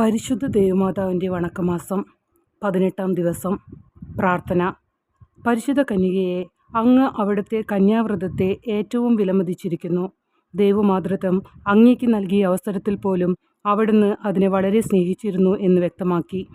പരിശുദ്ധ ദേവമാതാവിന്റെ വണക്കമാസം പതിനെട്ടാം ദിവസം പ്രാർത്ഥന. പരിശുദ്ധ കന്യകയെ അങ്ങ് അവിടുത്തെ കന്യാവ്രതത്തെ ഏറ്റവും വിലമതിച്ചിരിക്കുന്നു. ദൈവമാതൃത്വം അങ്ങേക്ക് നൽകിയ അവസരത്തിൽ പോലും അവിടുന്ന് അതിനെ വളരെ സ്നേഹിച്ചിരുന്നു എന്ന് വ്യക്തമാക്കി.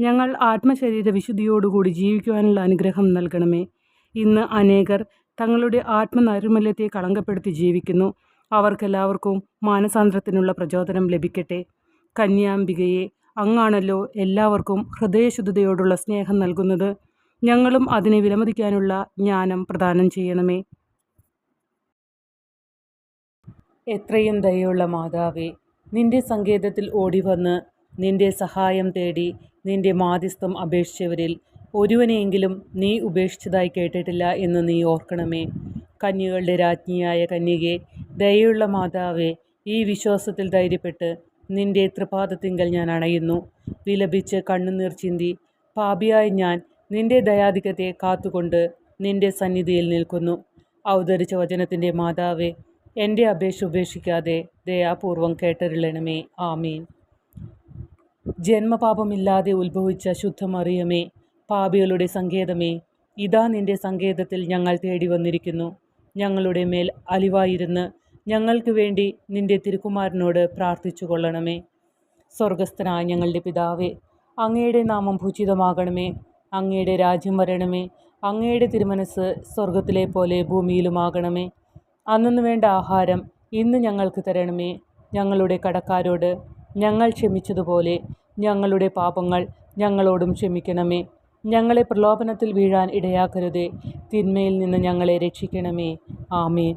ഞങ്ങൾ ആത്മശരീര വിശുദ്ധിയോടുകൂടി ജീവിക്കുവാനുള്ള അനുഗ്രഹം നൽകണമേ. ഇന്ന് അനേകർ തങ്ങളുടെ ആത്മനൈർമല്യത്തെ കളങ്കപ്പെടുത്തി ജീവിക്കുന്നു. അവർക്കെല്ലാവർക്കും മാനസാന്തരത്തിനുള്ള പ്രചോദനം ലഭിക്കട്ടെ. കന്യാംബികയെ അങ്ങാണല്ലോ എല്ലാവർക്കും ഹൃദയശുദ്ധതയോടുള്ള സ്നേഹം നൽകുന്നത്. ഞങ്ങളും അതിനെ വിലമതിക്കാനുള്ള ജ്ഞാനം പ്രദാനം ചെയ്യണമേ. എത്രയും ദയുള്ള മാതാവേ നിന്റെ സങ്കേതത്തിൽ ഓടിവന്ന് നിന്റെ സഹായം തേടി നിന്റെ മാധ്യസ്ഥം അപേക്ഷിച്ചവരിൽ ഒരുവനെയെങ്കിലും നീ ഉപേക്ഷിച്ചതായി കേട്ടിട്ടില്ല എന്ന് നീ ഓർക്കണമേ. കന്യകളുടെ രാജ്ഞിയായ കന്യകെ ദയുള്ള മാതാവേ ഈ വിശ്വാസത്തിൽ ധൈര്യപ്പെട്ട് നിന്റെ തൃപാദത്തിങ്കൽ ഞാൻ അണയുന്നു. വിലപിച്ച് കണ്ണുനീർ ചിന്തി പാപിയായി ഞാൻ നിന്റെ ദയാധികത്തെ കാത്തുകൊണ്ട് നിന്റെ സന്നിധിയിൽ നിൽക്കുന്നു. അവതരിച്ച വചനത്തിന്റെ മാതാവേ എന്റെ അപേക്ഷ ഉപേക്ഷിക്കാതെ ദയാപൂർവം കേട്ടരുളണമേ. ആമീൻ. ജന്മപാപമില്ലാതെ ഉത്ഭവിച്ച ശുദ്ധമറിയമേ പാപികളുടെ സങ്കേതമേ ഇതാ നിന്റെ സങ്കേതത്തിൽ ഞങ്ങൾ തേടി വന്നിരിക്കുന്നു ഞങ്ങളുടെ മേൽ അലിവായിരുന്ന് ഞങ്ങൾക്ക് വേണ്ടി നിന്റെ തിരുക്കുമാരനോട് പ്രാർത്ഥിച്ചു കൊള്ളണമേ സ്വർഗസ്ഥനായ ഞങ്ങളുടെ പിതാവേ അങ്ങയുടെ നാമം ഭൂചിതമാകണമേ അങ്ങയുടെ രാജ്യം വരണമേ. അങ്ങയുടെ തിരുമനസ് സ്വർഗത്തിലെ പോലെ ഭൂമിയിലുമാകണമേ. അന്നു വേണ്ട ആഹാരം ഇന്ന് ഞങ്ങൾക്ക് തരണമേ. ഞങ്ങളുടെ കടക്കാരോട് ഞങ്ങൾ ക്ഷമിച്ചതുപോലെ ഞങ്ങളുടെ പാപങ്ങൾ ഞങ്ങളോടും ക്ഷമിക്കണമേ. ഞങ്ങളെ പ്രലോഭനത്തിൽ വീഴാൻ ഇടയാക്കരുതേ. തിന്മയിൽ നിന്ന് ഞങ്ങളെ രക്ഷിക്കണമേ. ആമേൻ.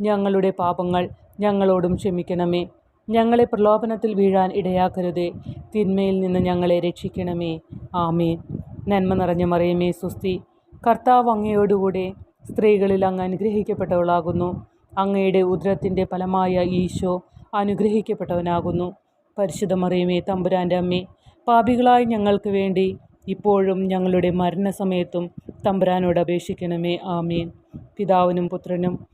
ഞങ്ങളുടെ പാപങ്ങൾ ഞങ്ങളോടും ക്ഷമിക്കണമേ. ഞങ്ങളെ പ്രലോഭനത്തിൽ വീഴാൻ ഇടയാക്കരുതേ. തിന്മയിൽ നിന്ന് ഞങ്ങളെ രക്ഷിക്കണമേ. ആമേ നന്മ നിറഞ്ഞ മറിയമേ സുസ്തി. കർത്താവ് അങ്ങയോടുകൂടെ സ്ത്രീകളിൽ അങ്ങ് അനുഗ്രഹിക്കപ്പെട്ടവളാകുന്നു. അങ്ങയുടെ ഉദരത്തിന്റെ ഫലമായ ഈശോ അനുഗ്രഹിക്കപ്പെട്ടവനാകുന്നു. പരിശുദ്ധ മറിയമേ തമ്പുരാന്റെ അമ്മേ പാപികളായി ഞങ്ങൾക്ക് വേണ്ടി ഇപ്പോഴും ഞങ്ങളുടെ മരണസമയത്തും തമ്പുരാനോട് അപേക്ഷിക്കണമേ. ആമേൻ. പിതാവിനും പുത്രനും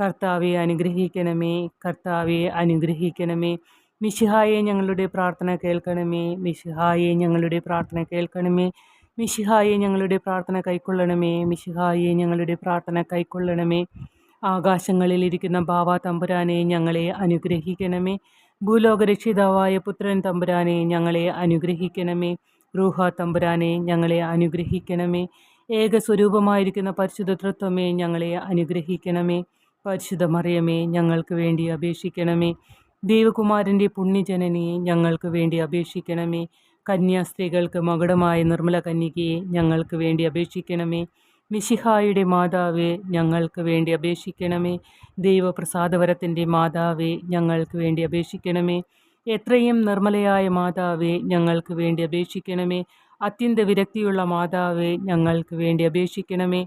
കർത്താവെ അനുഗ്രഹിക്കണമേ. കർത്താവെ അനുഗ്രഹിക്കണമേ. മിഷിഹായെ ഞങ്ങളുടെ പ്രാർത്ഥന കേൾക്കണമേ. മിഷിഹായെ ഞങ്ങളുടെ പ്രാർത്ഥന കേൾക്കണമേ. മിഷിഹായെ ഞങ്ങളുടെ പ്രാർത്ഥന കൈക്കൊള്ളണമേ. മിഷിഹായെ ഞങ്ങളുടെ പ്രാർത്ഥന കൈക്കൊള്ളണമേ. ആകാശങ്ങളിലിരിക്കുന്ന ബാവ തമ്പുരാനെ ഞങ്ങളെ അനുഗ്രഹിക്കണമേ. ഭൂലോകരക്ഷിതാവായ പുത്രൻ തമ്പുരാനെ ഞങ്ങളെ അനുഗ്രഹിക്കണമേ. റൂഹ തമ്പുരാനെ ഞങ്ങളെ അനുഗ്രഹിക്കണമേ. ഏകസ്വരൂപമായിരിക്കുന്ന പരിശുദ്ധ തൃത്വമേ ഞങ്ങളെ അനുഗ്രഹിക്കണമേ. പരിശുദ്ധ മറിയമേ ഞങ്ങൾക്ക് വേണ്ടി അപേക്ഷിക്കണമേ. ദേവകുമാരന്റെ പുണ്യജനനിയെ ഞങ്ങൾക്ക് വേണ്ടി അപേക്ഷിക്കണമേ. കന്യാസ്ത്രീകൾക്ക് മകുടമായ നിർമ്മല കന്യകയെ ഞങ്ങൾക്ക് വേണ്ടി അപേക്ഷിക്കണമേ. മിശിഹായുടെ മാതാവേ ഞങ്ങൾക്ക് വേണ്ടി അപേക്ഷിക്കണമേ. ദൈവപ്രസാദവരത്തിന്റെ മാതാവേ ഞങ്ങൾക്ക് വേണ്ടി അപേക്ഷിക്കണമേ. എത്രയും നിർമ്മലയായ മാതാവേ ഞങ്ങൾക്ക് വേണ്ടി അപേക്ഷിക്കണമേ. അത്യന്ത വിരക്തിയുള്ള മാതാവേ ഞങ്ങൾക്ക് വേണ്ടി അപേക്ഷിക്കണമേ.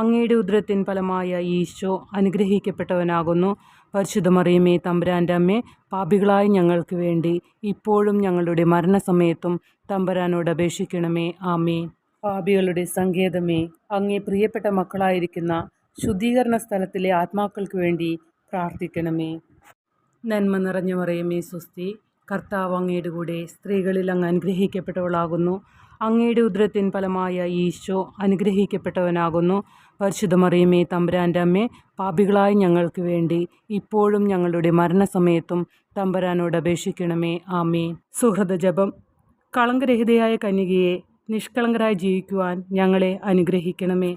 അങ്ങയുടെ ഉദരത്തിൻ ഫലമായ ഈശോ അനുഗ്രഹിക്കപ്പെട്ടവനാകുന്നു. പരിശുദ്ധ മറിയമേ തമ്പുരാന്റെ അമ്മേ പാപികളായ ഞങ്ങൾക്ക് വേണ്ടി ഇപ്പോഴും ഞങ്ങളുടെ മരണസമയത്തും തമ്പുരാനോട് അപേക്ഷിക്കണമേ. ആമേ പാപികളുടെ സങ്കേതമേ അങ്ങേ പ്രിയപ്പെട്ട മക്കളായിരിക്കുന്ന ശുദ്ധീകരണ സ്ഥലത്തിലെ ആത്മാക്കൾക്ക് വേണ്ടി പ്രാർത്ഥിക്കണമേ. നന്മ നിറഞ്ഞ മറിയമേ സ്വസ്തി. കർത്താവ് അങ്ങയുടെ കൂടെ സ്ത്രീകളിൽ അങ്ങ് അനുഗ്രഹിക്കപ്പെട്ടവളാകുന്നു. അങ്ങയുടെ ഉദ്രത്തിൻ ഫലമായ ഈശോ അനുഗ്രഹിക്കപ്പെട്ടവനാകുന്നു. പരിശുദ്ധ മറിയമേ തമ്പുരാന്റെ അമ്മേ പാപികളായ ഞങ്ങൾക്ക് വേണ്ടി ഇപ്പോഴും ഞങ്ങളുടെ മരണസമയത്തും തമ്പരാനോട് അപേക്ഷിക്കണമേ. ആമേ സുഹൃത ജപം. കളങ്കരഹിതയായ കന്യകയെ നിഷ്കളങ്കരായി ജീവിക്കുവാൻ ഞങ്ങളെ അനുഗ്രഹിക്കണമേ.